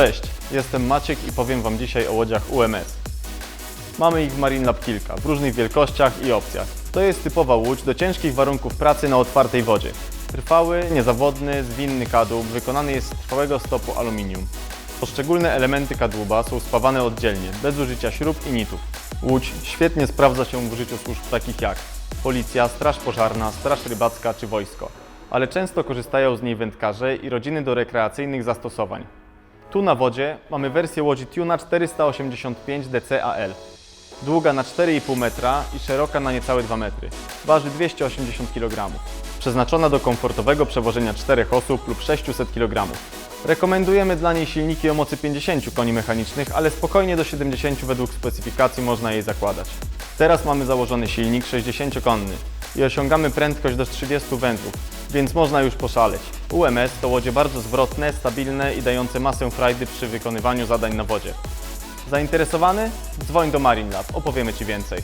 Cześć, jestem Maciek i powiem Wam dzisiaj o łodziach UMS. Mamy ich w Marine Lab kilka, w różnych wielkościach i opcjach. To jest typowa łódź do ciężkich warunków pracy na otwartej wodzie. Trwały, niezawodny, zwinny kadłub wykonany jest z trwałego stopu aluminium. Poszczególne elementy kadłuba są spawane oddzielnie, bez użycia śrub i nitów. Łódź świetnie sprawdza się w użyciu służb takich jak policja, straż pożarna, straż rybacka czy wojsko, ale często korzystają z niej wędkarze i rodziny do rekreacyjnych zastosowań. Tu na wodzie mamy wersję łodzi Tuna 485 DCAL. Długa na 4,5 metra i szeroka na niecałe 2 metry. Waży 280 kg. Przeznaczona do komfortowego przewożenia 4 osób lub 600 kg. Rekomendujemy dla niej silniki o mocy 50 koni mechanicznych, ale spokojnie do 70 według specyfikacji można jej zakładać. Teraz mamy założony silnik 60-konny i osiągamy prędkość do 30 wędrów, więc można już poszaleć. UMS to łodzie bardzo zwrotne, stabilne i dające masę frajdy przy wykonywaniu zadań na wodzie. Zainteresowany? Dzwoń do Marine Lab, opowiemy Ci więcej.